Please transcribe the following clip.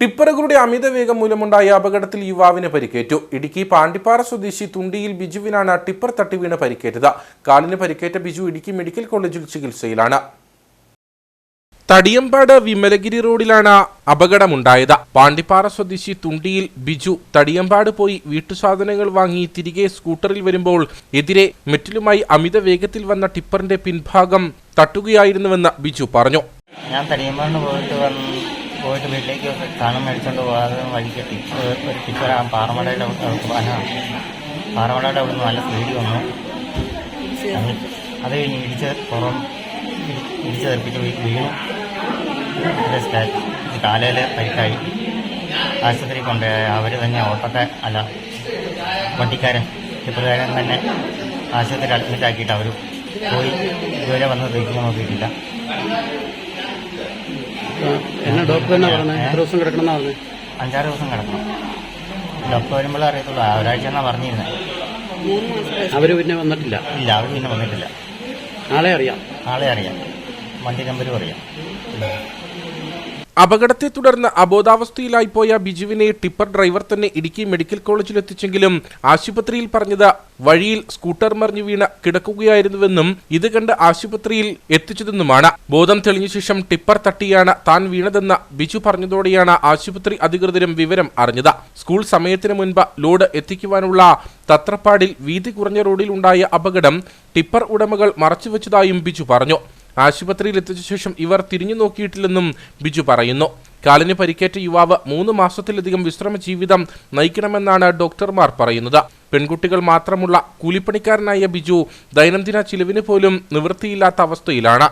ടിപ്പറുകളുടെ അമിത വേഗം മൂലമുണ്ടായ അപകടത്തിൽ യുവാവിന് പരിക്കേറ്റു. ഇടുക്കി പാണ്ടിപ്പാറ സ്വദേശി തുണ്ടിയിൽ ബിജുവിനാണ് ടിപ്പർ തട്ടി വീണ് പരിക്കേറ്റത്. കാലിന് പരിക്കേറ്റ ബിജു ഇടുക്കി മെഡിക്കൽ കോളേജിൽ ചികിത്സയിലാണ്. തടിയമ്പാട് വിമലഗിരി റോഡിലാണ് അപകടമുണ്ടായത്. പാണ്ടിപ്പാറ സ്വദേശി തുണ്ടിയിൽ ബിജു തടിയമ്പാട് പോയി വീട്ടുസാധനങ്ങൾ വാങ്ങി തിരികെ സ്കൂട്ടറിൽ വരുമ്പോൾ എതിരെ മെറ്റിലുമായി അമിത വേഗത്തിൽ വന്ന ടിപ്പറിന്റെ പിൻഭാഗം തട്ടുകയായിരുന്നുവെന്ന് ബിജു പറഞ്ഞു. ഞാൻ തടിയമ്പാട് പോയിട്ട് പോയിട്ട് വീട്ടിലേക്ക് സാധനം മേടിച്ചുകൊണ്ട് പോകാതെ വഴിക്ക് ടിപ്പ് ഒരു ആ പാറമടയുടെ വാഹനമാണ് പാറമടയുടെ അവിടെ നിന്ന് നല്ല സ്പീഡ് വന്നു. അത് കഴിഞ്ഞ് ഇടിച്ച് പുറം ഇടി- ഇടിച്ച് തെറിപ്പിച്ച് വീണു. കാലയിൽ പരിക്കായി. ആശുപത്രി കൊണ്ടുപോയി. അവർ തന്നെ ഓട്ടത്തെ അല്ല വണ്ടിക്കാരൻ. ചിത്രകാരൻ തന്നെ ആശുപത്രി അഡ്മിറ്റ് ആക്കിയിട്ട് അവർ പോയി. ഇതുവരെ വന്ന് തിരിച്ചു നോക്കിയിട്ടില്ല. എന്നാ ഡോക്ടർ തന്നെ പറഞ്ഞത് എത്ര ദിവസം കിടക്കണം പറഞ്ഞത് അഞ്ചാറ് ദിവസം കിടക്കണം. ഡോക്ടർ വരുമ്പോഴേ അറിയത്തുള്ളൂ. ഒരാഴ്ച എന്നാ പറഞ്ഞിരുന്നത് അവർ പിന്നെ വന്നിട്ടില്ല? ഇല്ല അവർ പിന്നെ വന്നിട്ടില്ല. നാളെ അറിയാം. ആളെ അറിയാം. വണ്ടി നമ്പരും അറിയാം. അപകടത്തെ തുടർന്ന് അബോധാവസ്ഥയിലായി പോയ ബിജുവിനെ ടിപ്പർ ഡ്രൈവർ തന്നെ ഇടുക്കി മെഡിക്കൽ കോളേജിൽ എത്തിച്ചെങ്കിലും ആശുപത്രിയിൽ പറഞ്ഞത് വഴിയിൽ സ്കൂട്ടർ മറിഞ്ഞു വീണ കിടക്കുകയായിരുന്നുവെന്നും ഇത് കണ്ട് ആശുപത്രിയിൽ എത്തിച്ചതെന്നുമാണ്. ബോധം തെളിഞ്ഞ ശേഷം ടിപ്പർ തട്ടിയാണ് താൻ വീണതെന്ന് ബിജു പറഞ്ഞതോടെയാണ് ആശുപത്രി അധികൃതരും വിവരം അറിഞ്ഞത്. സ്കൂൾ സമയത്തിന് മുൻപ് ലോഡ് എത്തിക്കുവാനുള്ള തത്രപ്പാടിൽ വീതി കുറഞ്ഞ റോഡിലുണ്ടായ അപകടം ടിപ്പർ ഉടമകൾ മറച്ചുവെച്ചതായും ബിജു പറഞ്ഞു. ആശുപത്രിയിൽ എത്തിച്ച ശേഷം ഇവർ തിരിഞ്ഞു നോക്കിയിട്ടില്ലെന്നും ബിജു പറയുന്നു. കാലിന് പരിക്കേറ്റ യുവാവ് മൂന്ന് മാസത്തിലധികം വിശ്രമ ജീവിതം നയിക്കണമെന്നാണ് ഡോക്ടർമാർ പറയുന്നത്. പെൺകുട്ടികൾ മാത്രമുള്ള കൂലിപ്പണിക്കാരനായ ബിജു ദൈനംദിന ചിലവിന് പോലും നിവൃത്തിയില്ലാത്ത അവസ്ഥയിലാണ്.